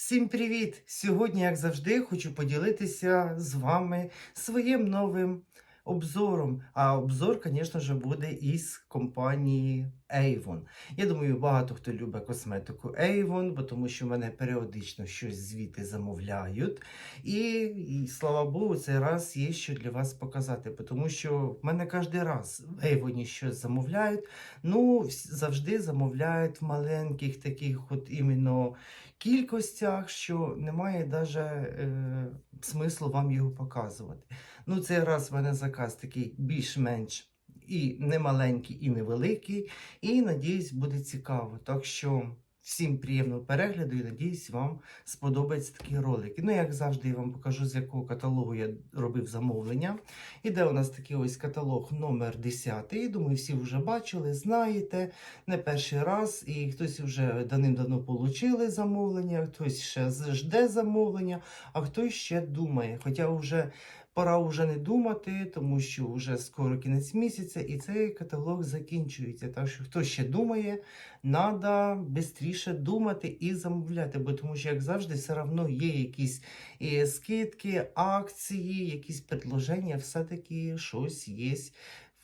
Всім привіт! Сьогодні, як завжди, хочу поділитися з вами своїм новим обзором. А обзор, звісно ж, буде із компанії Avon. Я думаю, багато хто любить косметику Avon, бо тому що в мене періодично щось звідти замовляють. І, і слава Богу, цей раз є що для вас показати, тому що в мене кожен раз в Avon щось замовляють. Ну, завжди замовляють в маленьких таких от іменно кількостях, що немає навіть е, смислу вам його показувати. Ну, цей раз в мене заказ такий більш-менш і не маленький, і невеликий. І надіюсь, буде цікаво. Так що всім приємного перегляду і надіюсь, вам сподобаються такі ролики. Ну, як завжди, я вам покажу, з якого каталогу я робив замовлення. Іде у нас такий ось каталог номер 10. І думаю, всі вже бачили, знаєте не перший раз, і хтось вже давним-давно отримали замовлення, хтось ще жде замовлення, а хтось ще думає. Хоча вже пора вже не думати, тому що вже скоро кінець місяця, і цей каталог закінчується. Так що хто ще думає, треба швидше думати і замовляти, бо тому що, як завжди, все одно є якісь скидки, акції, якісь предложення, все-таки щось є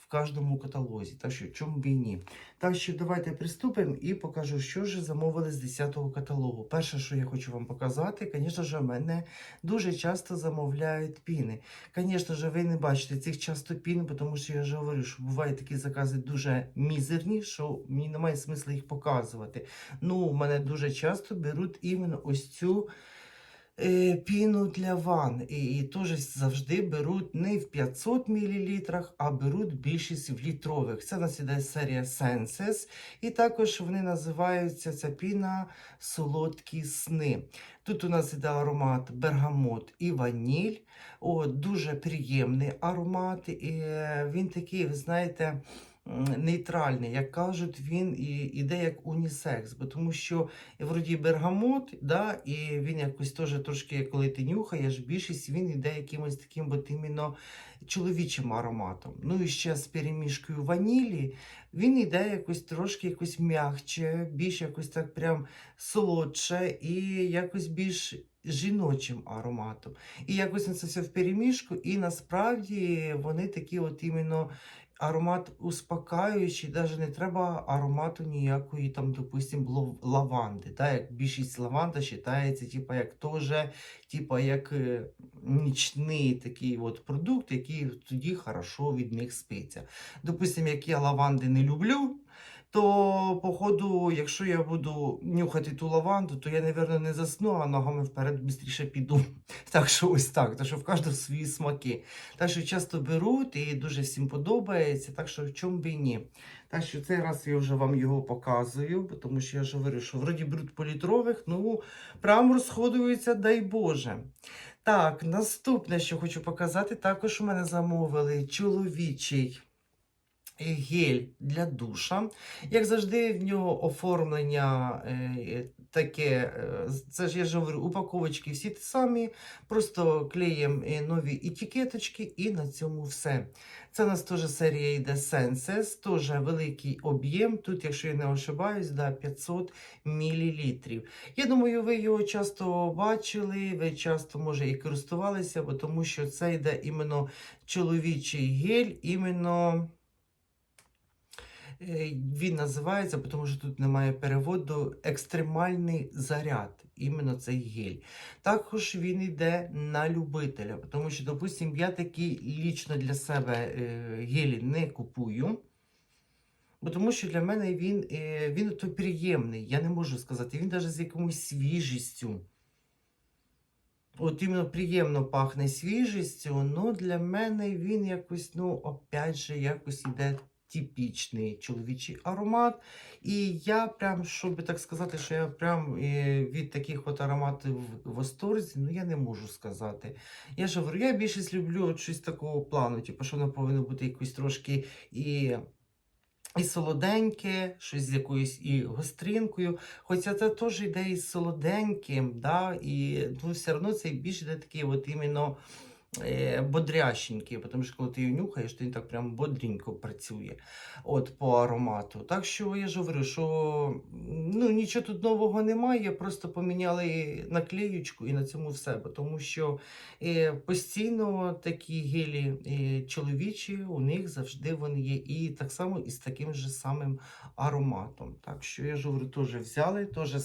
в кожному каталозі. Так що чому б і ні. Так що давайте приступимо і покажу, що ж замовили з 10-го каталогу. Перше, що я хочу вам показати, звісно ж, мене дуже часто замовляють піни. Звісно ж, ви не бачите цих часто пін, тому що я вже говорю, що бувають такі закази дуже мізерні, що мені немає смисла їх показувати. Ну, в мене дуже часто беруть іменно ось цю. Е, Піну для ванн. І, і теж завжди беруть не в 500 мл, а беруть більшість в літрових. Це нас іде серія Senses. І також вони називаються ця піна солодкі сни. Тут у нас іде аромат бергамот і ваніль. О, дуже приємний аромат. І е, він такий, ви знаєте, нейтральний. Як кажуть, він іде як унісекс, бо тому що вроді бергамот, да, і він якось теж трошки, коли ти нюхаєш, більшість він іде якимось таким от іменно чоловічим ароматом. Ну і ще з перемішкою ванілі, він іде якось трошки якось м'ягче, більш якось так прям солодше і якось більш жіночим ароматом. І якось це все в перемішку, і насправді вони такі от іменно аромат успокаюючий, навіть не треба аромату ніякої там, допустим, лаванди. Та, Як більшість лаванда вважається, типа, як теж, типа, як е, нічний такий от продукт, який тоді хорошо від них спиться. Допустим, як я лаванди не люблю, то, походу, якщо я буду нюхати ту лаванду, то я, напевно, не засну, а ногами вперед швидше піду. Так що ось так, так що в кожного свої смаки. Так що часто беруть і дуже всім подобається, так що в чому би і ні. Так що цей раз я вже вам його показую, тому що я ж говорю, що вроді беруть по літрових, ну прям розходуються, дай Боже. Так, наступне, що хочу показати, також у мене замовили чоловічий гель для душа. Як завжди, в нього оформлення е, таке, е, це ж я ж говорю, упаковочки всі ті самі, просто клеїмо е, нові етикеточки і на цьому все. Це у нас теж серія йде Senses, теж великий об'єм. Тут, якщо я не ошибаюсь, да, 500 мл. Я думаю, ви його часто бачили, ви часто, може, і користувалися, бо тому що це йде іменно чоловічий гель, іменно. Е, Він називається, тому що тут немає переводу, екстремальний заряд, іменно цей гель. Також він йде на любителя, тому що, допустим, я такий лічно для себе е, гелі не купую. Бо тому що для мене він, е, він то приємний, я не можу сказати, він навіть з якомусь свіжістю. От іменно приємно пахне свіжістю, ну для мене він якось, ну, опять же, якось іде типічний чоловічий аромат. І я прям, щоб так сказати, що я прям е, від таких от ароматів в восторзі, ну я не можу сказати. Я ж говорю, я більшість люблю щось такого плану, типу, що воно повинно бути якось трошки і. І солоденьке, щось з якоюсь і гостринкою. Хоча це теж йде і солоденьким, да? і ну, все одно це більш йде такий от іменно бодрященький, тому що коли ти його нюхаєш, то він так прям бодренько працює от, по аромату. Так що я ж говорю, що ну, нічого тут нового немає, просто поміняли наклеючку і на цьому все. Тому що е, постійно такі гелі е, чоловічі, у них завжди вони є. І так само і з таким же самим ароматом. Так що я ж говорю, теж взяли, теж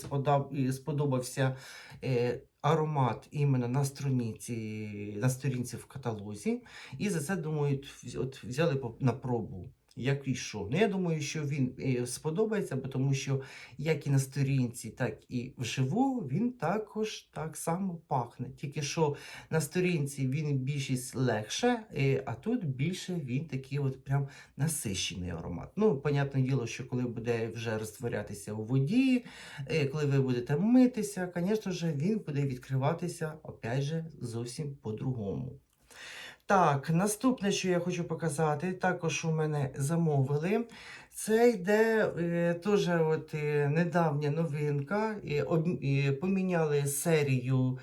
сподобався е, аромат іменно на сторінці, на сторінці в каталозі. І за це думають, от взяли на пробу. Як і що. Ну, я думаю, що він е, сподобається, бо тому що як і на сторінці, так і вживу він також так само пахне. Тільки що на сторінці він більшість легше, е, а тут більше він такий от прям насищений аромат. Ну, понятне діло, що коли буде вже розтворятися у воді, е, коли ви будете митися, звісно ж, він буде відкриватися, опять же, зовсім по-другому. Так, наступне, що я хочу показати, також у мене замовили. Це йде е, теж е, недавня новинка. І, об, і поміняли серію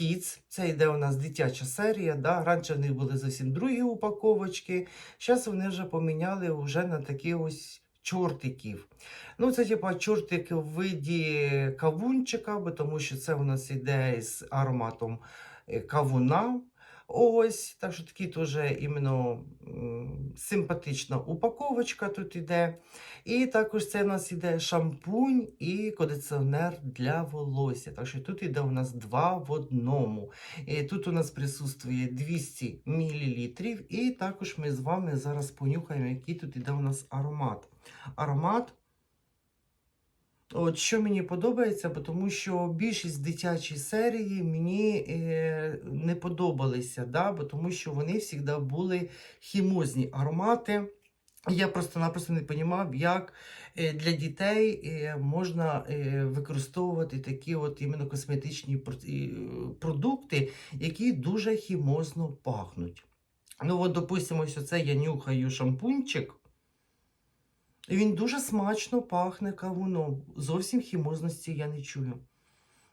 Kids. Це йде у нас дитяча серія. Да? Раніше в них були зовсім другі упаковочки. Зараз вони вже поміняли вже на такі ось чортиків. Ну, це типа чортик в виді кавунчика, бо тому що це у нас йде з ароматом е, кавуна. Ось, так що такий теж іменно симпатична упаковочка тут іде. І також це у нас іде шампунь і кондиціонер для волосся. Так що тут іде у нас два в одному. І тут у нас присутствує 200 мл. І також ми з вами зараз понюхаємо, який тут іде у нас аромат. Аромат От що мені подобається, тому що більшість дитячої серії мені е, не подобалися, да? бо тому що вони завжди були хімозні аромати. Я просто-напросто не розумів, як е, для дітей е, можна е, використовувати такі от іменно косметичні продукти, які дуже хімозно пахнуть. Ну, от, допустимо, ось оце я нюхаю шампунчик. І Він дуже смачно пахне кавуном. Зовсім хімозності я не чую.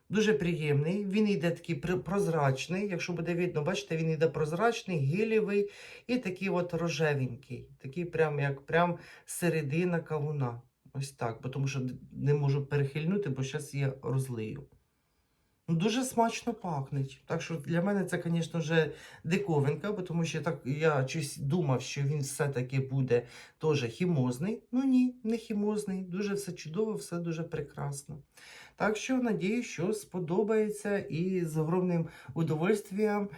Дуже приємний. Він йде такий прозрачний. Якщо буде видно, бачите, він йде прозрачний, гілівий і такий от рожевенький. Такий прям як прям середина кавуна. Ось так, бо тому що не можу перехильнути, бо зараз я розлию. Ну, Дуже смачно пахнеть. Так що для мене це, звісно, вже диковинка, тому що так я щось думав, що він все-таки буде теж хімозний. Ну ні, не хімозний. Дуже все чудово, все дуже прекрасно. Так що надію, що сподобається і з огромним удовольствием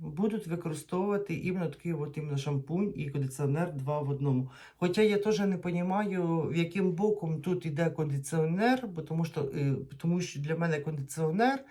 будуть використовувати іменно такий от іменно шампунь і кондиціонер два в одному. Хоча я теж не розумію, в яким боком тут іде кондиціонер, бо тому що, е, тому що для мене кондиціонер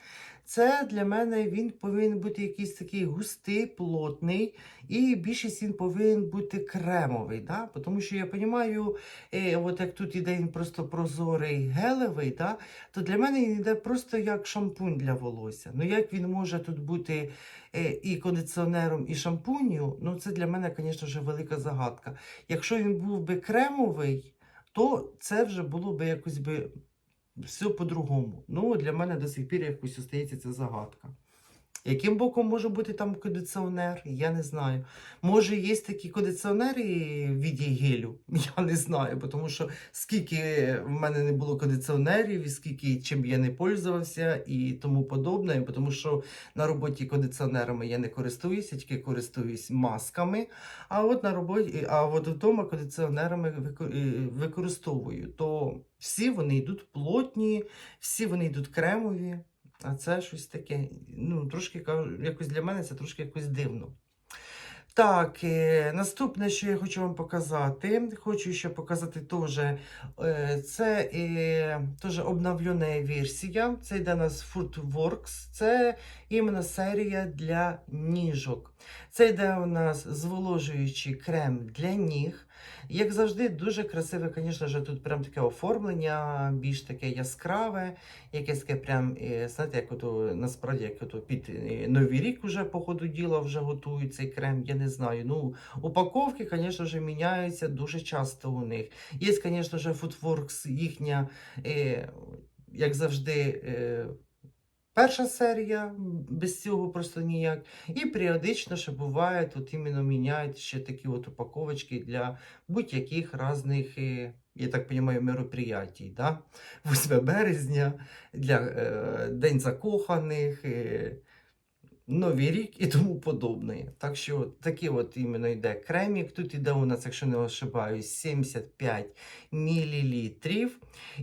це для мене він повинен бути якийсь такий густий, плотний, і більшість він повинен бути кремовий. Да? Тому що я розумію, е, от як тут іде він просто прозорий гелевий, да? то для мене він йде просто як шампунь для волосся. Ну як він може тут бути е, і кондиціонером, і шампунью, ну це для мене, звісно, вже велика загадка. Якщо він був би кремовий, то це вже було би якось би все по-другому. Ну, для мене до сих пір якось остається ця загадка. Яким боком може бути там кондиціонер? Я не знаю. Може, є такі кондиціонери в віді? Я не знаю, тому що скільки в мене не було кондиціонерів, і скільки чим я не пользувався і тому подобне, тому що на роботі кондиціонерами я не користуюся, тільки користуюсь масками. А от на роботі, а от вдома кондиціонерами е, використовую. То всі вони йдуть плотні, всі вони йдуть кремові. А це щось таке, ну, трошки якось для мене це трошки якось дивно. Так, е, наступне, що я хочу вам показати, хочу ще показати теж, е, це е, теж обновлена версія. Це йде у нас Footworks. Це іменно серія для ніжок. Це йде у нас зволожуючий крем для ніг. Як завжди, дуже красиве, звісно ж, тут прям таке оформлення, більш таке яскраве, якесь таке прям, знаєте, як насправді, як під Новий рік вже по ходу діла вже готують цей крем, я не знаю. Ну, упаковки, звісно ж, міняються дуже часто у них. Є, звісно ж, Foodworks їхня, е, як завжди, е, перша серія, без цього просто ніяк. І періодично ще буває, тут іменно міняють ще такі от упаковочки для будь-яких різних, е, я так розумію, мероприятій. Да? 8 березня, для е, День закоханих. Е, Новий рік і тому подобне. Так що такий от іменно йде кремік. Тут іде у нас, якщо не ошибаюсь, 75 мл.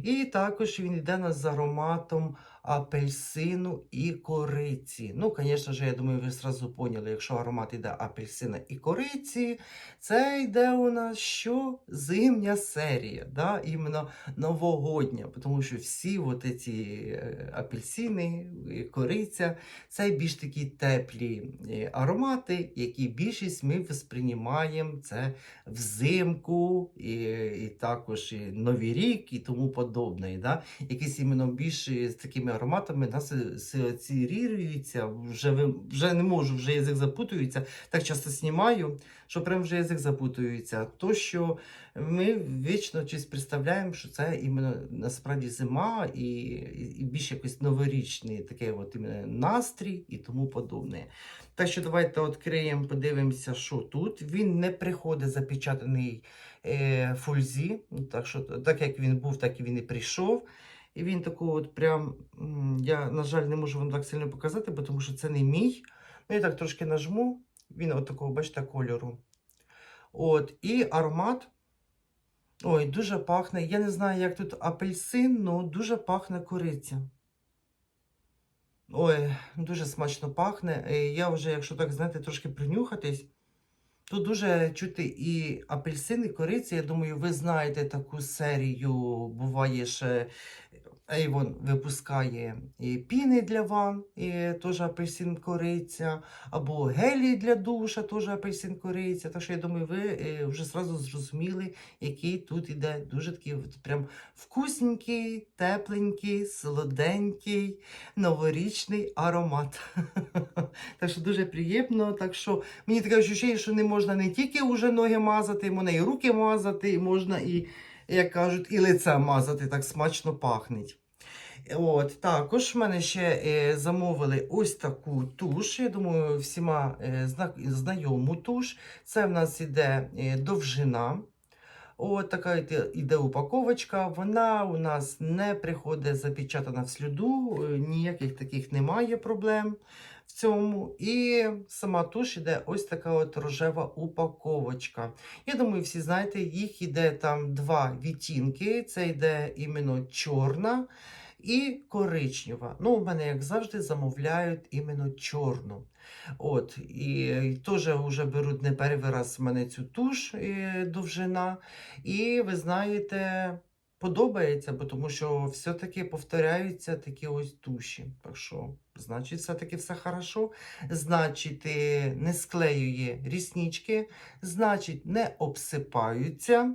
І також він йде нас з ароматом апельсину і кориці. Ну, звісно ж, я думаю, ви зразу поняли, якщо аромат йде апельсина і кориці, це йде у нас що? Зимня серія, да? іменно новогодня, тому що всі от ці е, апельсини, кориця, це більш такі теплі е, аромати, які більшість ми восприймаємо це взимку, і, і також і Новий рік і тому подобне. Да? Якісь іменно більш з такими ароматами нас асоціюються, вже, вже не можу, вже язик запутується, так часто знімаю, що прям вже язик запутується. То, що ми вічно щось представляємо, що це іменно насправді зима і, і, більш якийсь новорічний такий от іменно настрій і тому подобне. Так що давайте відкриємо, подивимося, що тут. Він не приходить запечатаний е, фользі. Так, що, так як він був, так і він і прийшов. І він такого от прям, я, на жаль, не можу вам так сильно показати, бо тому що це не мій. Ну, я так трошки нажму, він от такого, бачите, кольору. От, і аромат. Ой, дуже пахне. Я не знаю, як тут апельсин, але дуже пахне кориця. Ой, дуже смачно пахне. Е, Я вже, якщо так знаєте, трошки принюхатись, то дуже чути і апельсини, і кориці. Я думаю, ви знаєте таку серію. Буває ще Avon випускає і піни для ванн, і теж апельсин кориця, або гелі для душа, теж апельсин кориця. Так що я думаю, ви е, вже зразу зрозуміли, який тут іде дуже такий от прям вкусненький, тепленький, солоденький, новорічний аромат. так що дуже приємно. Так що мені таке відчуття, що не можна не тільки уже ноги мазати, можна і руки мазати, можна і, як кажуть, і лице мазати, так смачно пахнеть. От, також в мене ще е, замовили ось таку туш. Я думаю, всіма е, зна, знайому туш. Це в нас іде е, довжина. От така йде, упаковочка. Вона у нас не приходить запечатана в сліду, е, ніяких таких немає проблем в цьому. І сама туш іде ось така от рожева упаковочка. Я думаю, всі знаєте, їх іде там два відтінки. Це йде іменно чорна і коричнева. Ну, у мене, як завжди, замовляють іменно чорну. От, і теж вже беруть не перший раз в мене цю туш е, довжина. І ви знаєте, подобається, бо тому що все-таки повторяються такі ось туші. Так що, значить, все-таки все хорошо. Значить, е, не склеює ріснички, значить, не обсипаються.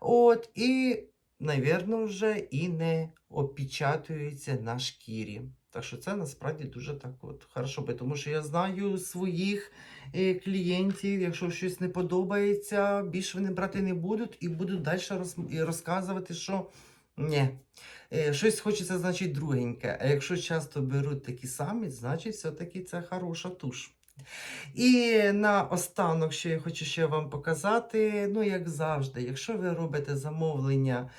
От, і, навірно, вже і не опечатуються на шкірі. Так що це насправді дуже так от хорошо, тому що я знаю своїх е, клієнтів, якщо щось не подобається, більше вони брати не будуть і будуть далі розказувати, що ні, е, щось хочеться, значить, другеньке. А якщо часто беруть такі самі, значить, все-таки це хороша туш. І на останок, що я хочу ще вам показати, ну, як завжди, якщо ви робите замовлення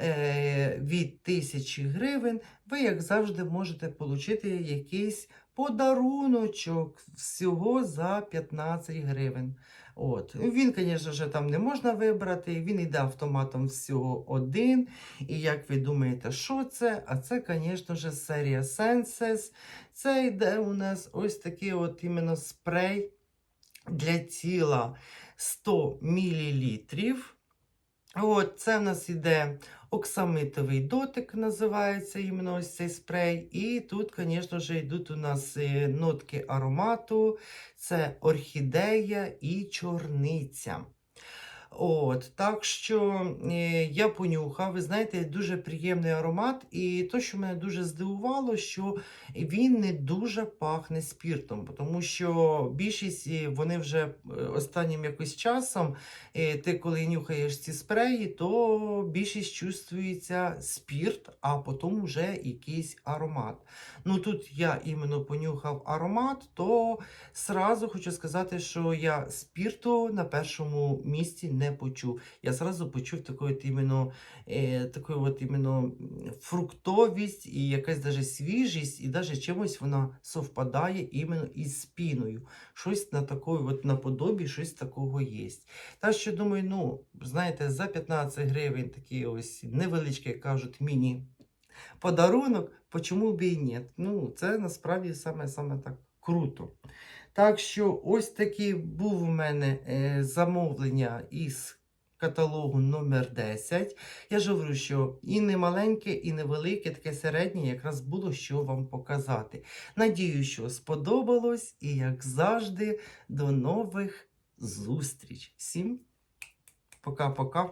е, від тисячі гривень, ви, як завжди, можете отримати якийсь подаруночок всього за 15 гривень. От. Він, звісно там не можна вибрати, він йде автоматом всього один. І як ви думаєте, що це? А це, звісно серія Senses. Це йде у нас ось такий от іменно спрей для тіла 100 мл. От, це в нас іде оксамитовий дотик, називається іменно ось цей спрей. І тут, звісно ж, йдуть у нас е, нотки аромату, це орхідея і чорниця. От, так що е, я понюхав, ви знаєте, дуже приємний аромат. І то, що мене дуже здивувало, що він не дуже пахне спіртом, тому що більшість е, вони вже е, останнім якось часом, ти коли нюхаєш ці спреї, то більшість чувствується спірт, а потім вже якийсь аромат. Ну тут я іменно понюхав аромат, то сразу хочу сказати, що я спірту на першому місці не почув. Я сразу почув таку от іменно, е, таку от іменно фруктовість і якась даже свіжість, і даже чимось вона совпадає іменно із спіною. Щось на такої от наподобі, щось такого є. Так що думаю, ну, знаєте, за 15 гривень такий ось невеличкий, як кажуть, міні подарунок, почому б і ні? Ну, це насправді саме, саме так круто. Так що ось такі був у мене е, замовлення із каталогу номер 10. Я ж говорю, що і не маленьке, і не велике, таке середнє, якраз було що вам показати. Надію, що сподобалось, і як завжди, до нових зустріч. Всім пока-пока.